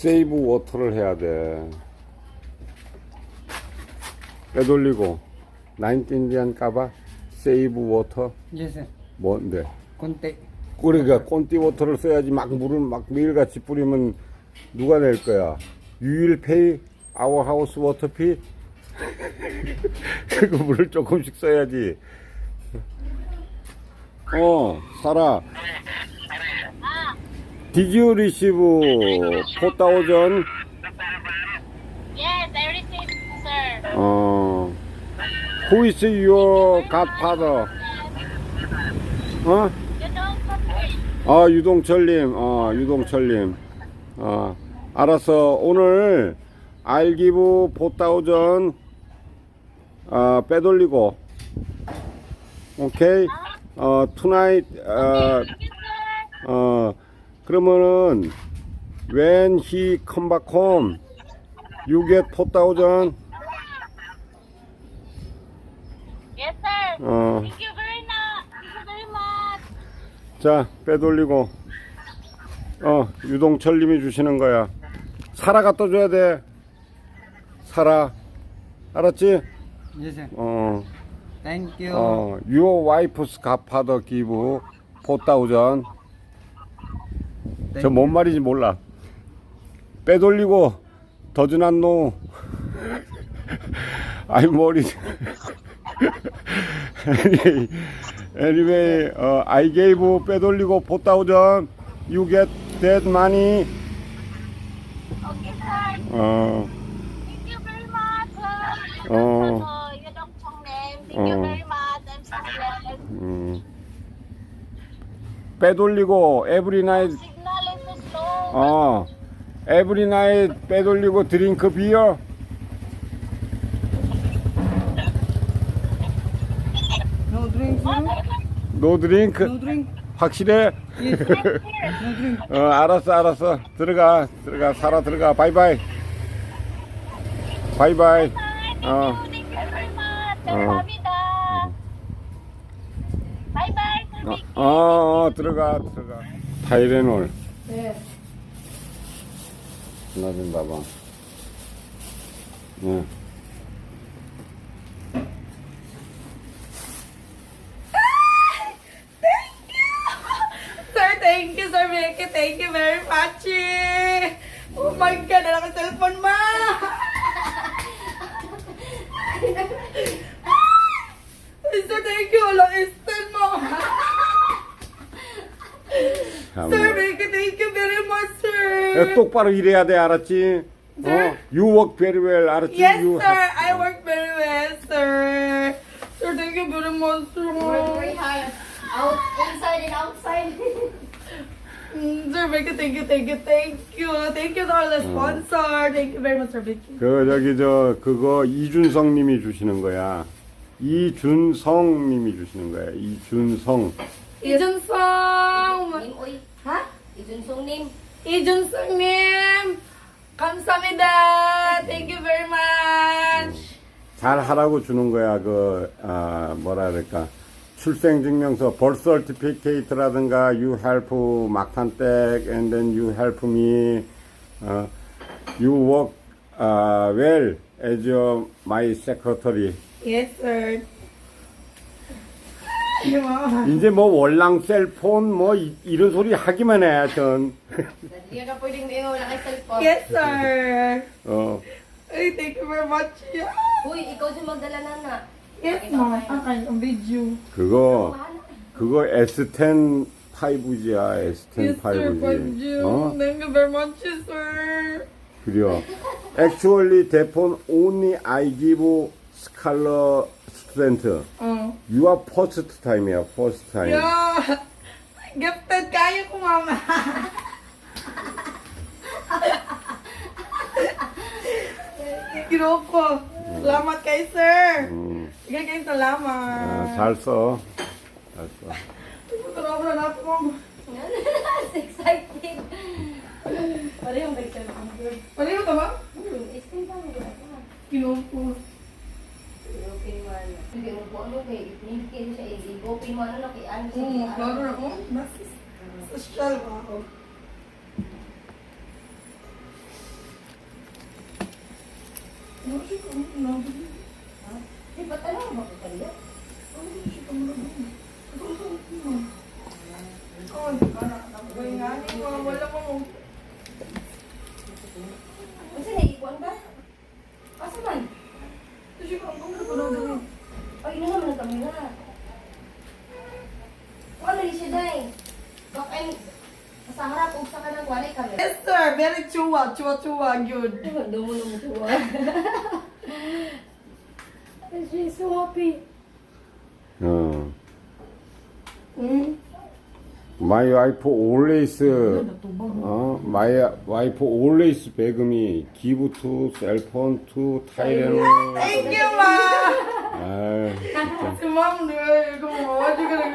세이브 워터를 해야 돼. 빼돌리고, 나인틴디안 까봐, 세이브 워터, sir. 뭔데? Konti. 그러니까 꼰띠 워터를 써야지 막 물을 막 매일같이 뿌리면 누가 낼 거야? 유일 페이 아워 하우스 워터피 그 물을 조금씩 써야지. 어, 사라. Did you receive 4,000? Yes, I received, sir. 어, who is your godfather? 어? 아, 유동철님, 어, 유동철님. 어, 알았어. 오늘 알기부 보따오전, 어, 빼돌리고. 오케이? 어, tonight, 어. 어, 그러면은, when he come back home, you get 4,000, Yes, sir. 어, Thank you very much. Thank you very much. 자, 빼돌리고. 어, 유동철님이 주시는 거야. 사라 갖다 줘야 돼. 사라. 알았지? Yes, sir. 어, Thank you. 어, your wife's godfather give 4,000. Thank 저뭔 말인지 몰라. 빼돌리고, 더즈난 노. I'm worried. anyway, anyway 어, I gave 빼돌리고 4,000. You get that money. Okay, sir. 어, Thank you very much, sir. Oh. Uh, you don't song name. Thank you Oh. very much. I'm so glad. 음. 빼돌리고 every night Signal is slow. 어 every night 빼돌리고 드링크 비어 No drink, sir. 노 드링크 No drink. 확실해? Yes. No drink. 어 알았어 알았어 들어가 들어가 살아 들어가 바이바이 바이바이 어. Oh. 어, Vicky. 어, 어 들어가 들어가 타이레놀 Yes. natin babang. Yan. Thank you, Sir Vicky. Thank you very much. Oh my God, alam ka cellphone, ma! 야. 똑바로 일해야 돼 알았지? 어? You work very well 알았지? Yes, you sir. I work very well, sir. Sir, thank you very much, sir. hard. Out, inside and outside. Mm, Sir Vicky, thank you, thank you, thank you. Thank you to all the sponsor. Thank you very much, Sir Vicky. 그 저기 저 그거 이준성 님이 주시는 거야. 이준성 님이 주시는 거야. 이준성. 이준성! Uy, Ha? ijunsong 이준성님! 감사합니다. Thank you very much. 잘 하라고 주는 거야. 그 아, 뭐라 그럴까? 출생 증명서 birth certificate라든가 you help 막탄댁 and then you help me 어, you work 아, well as your, my secretary. Yes, sir. 이제 뭐 월랑 셀폰 뭐 이, 이런 소리 하기만 해. 전. Hindi ka pwedeng ngayon wala kay cellphone. Yes, sir. 어. Ay, thank you very much. Yeah. Uy, ikaw din magdala na na. Yes, ma'am. Okay, ang video. 그거 그거 S10 5G야 S10 Yes, sir. 5G. Video. 어? Thank you very much, sir. 그래요. Actually, phone only I give scholar student. Oh. You are first time야, first time. Yeah. Gifted kayo ko, mama. Ginoko. Salamat kay sir. 음, Sige kayong 아, salamat. 잘 써. 잘 써. Salamat na po, mama. excited. Parehong nag-cellphone. Ano yun ba? Hmm, iskin pa mo open mo ano. Hindi mo kay hindi siya hindi open mo ano na kay ano. Oo, magbago. Mas social ako. Ano siya kung nabili? Ha? Di ba talaga ba kayo? Ano siya kung nabili? Ano siya? Very chua, chua, chua, good. Mo tuwa. She's so happy. 어. Hmm? My wife always 어, my wife always beg me give to cell phone to Thailand. Thank you, ma. 아, 진짜. Ikaw mo, wadi ka lang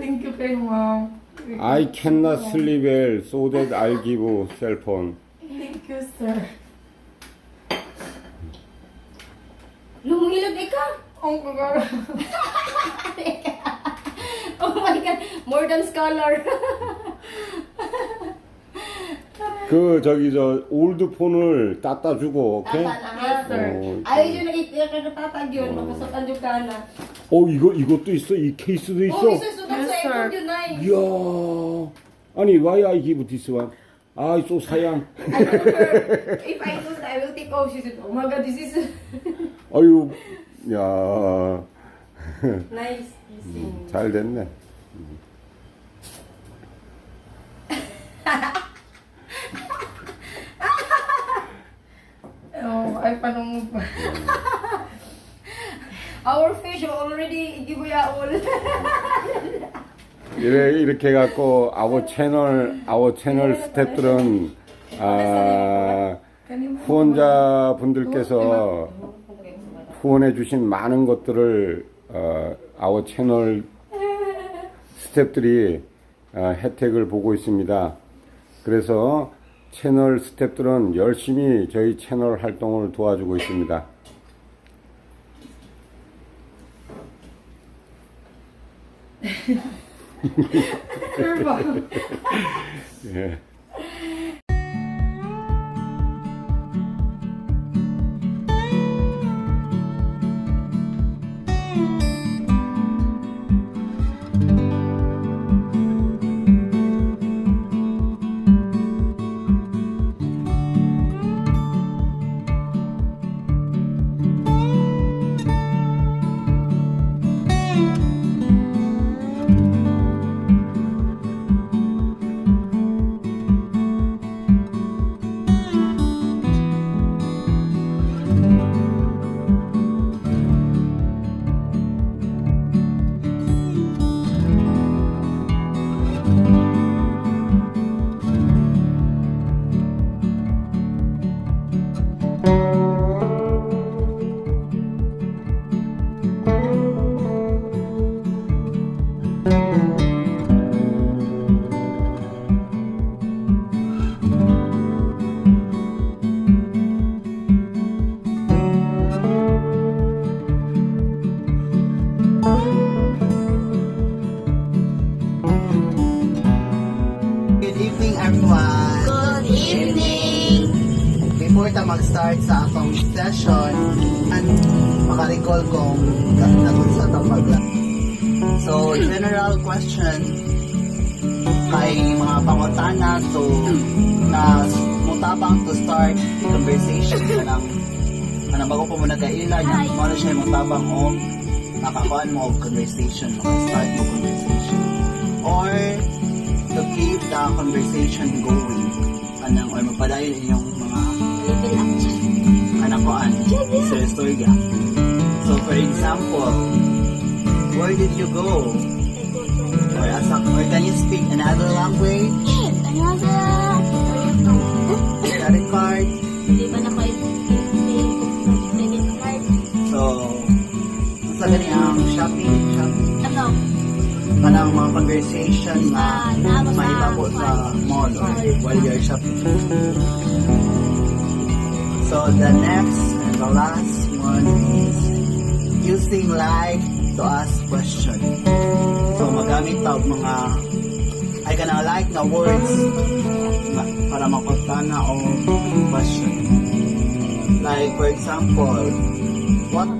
Thank you kay ma'am. I cannot sleep well, so that I'll give cell phone. Thank you, sir. Lumilog ikaw. Ang kagara. oh my God, more than scholar. 그 저기 저 올드 폰을 따따 주고, 오케이? Yes, sir. 어, Ayaw yun nagtatag yun, makasukan yung kana. 어 이거 이것도 있어, 이 케이스도 있어. Oh, Yes, sa sir. 이야, 아니 why I give this one? 아, 또 사양. I told her, if I lose, I will take off. She said, oh my God, this is 아유, 야, nice. kissing. 잘 됐네. Oh, ay, paano mo pa? Our fish already give you all. 이래, 이렇게 해갖고 아워 채널 아워 채널 스태프들은 아, 후원자 분들께서 후원해 주신 많은 것들을 어, 아워 채널 스태프들이 어, 혜택을 보고 있습니다. 그래서 채널 스태프들은 열심히 저희 채널 활동을 도와주고 있습니다. Sure ba? Mag-start sa atong session, and makarecall kung nagun sa itong magla. So, general question kay mga pangutana so na mutabang to start the conversation. Kanang kanang bago pa mo nagkaila niya mo na siya mutabang o nakakuan mo og conversation maka-start mo conversation. Or to keep the conversation going anang or magpadayon inyong mga kanakuan sa istorya so for example where did you go? Or as a, or can you speak another language? Credit card. So sa gani ang shopping shopping kanang mga conversation na mahitabo sa mall or while you're shopping. So the next and the last one is using like to ask question. So magamit tawag mga ay kana like na words para makutana o question. Like for example, what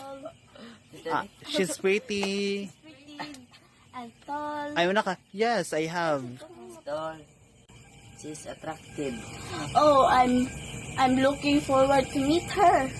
all. Ah, she's pretty. Pretty and tall. Ayaw na ka. Yes, I have. Tall. She's attractive. Oh, I'm I'm looking forward to meet her.